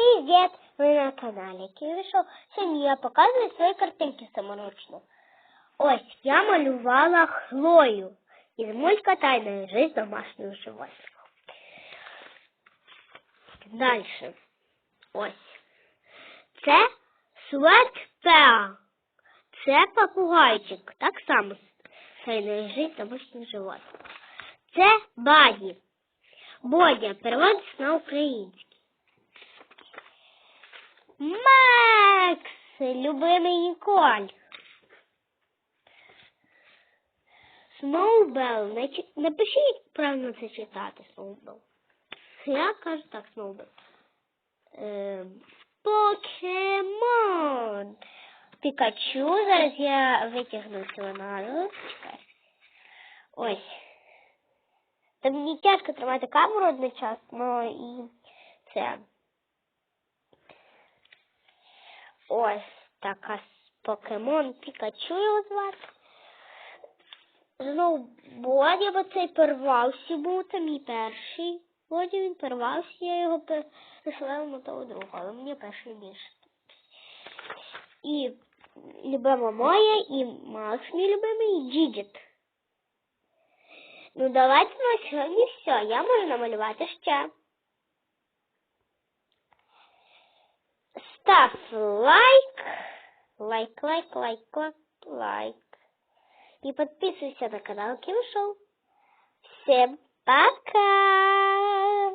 Привет! Ви на каналі Киришов. Сьогодні я показую свої картинки саморучно. Ось я малювала Хлою із мультика Тайна жизнь домашнього животного. Далі. Ось. Це Светпеа. Це попугайчик. Так само Тайна жизнь домашнього животного. Це Баді. Бодя переводиться на український. Макс, любимий Ніколь. Сноубел. Напишіть, правильно це читати, Сноубел. Я кажу так, Сноубел. Ем, Покемон. Пікачу. Зараз я витягну назву. Чекай. Ось. Та мені тяжко тримати камеру одночасно і це. Ось така покемон Пікачу його звати. Знову Бодя, бо цей порвався був, це мій перший. Бодя він порвався, я його переслала на того другого, але мені перший більше. І любима моя, і Макс мій любимий, і Діджит. Ну давайте на сьогодні все. Я можу намалювати ще. Став лайк, лайк, лайк, лайк, лайк, лайк. И подписывайся на канал Ким. Всем пока!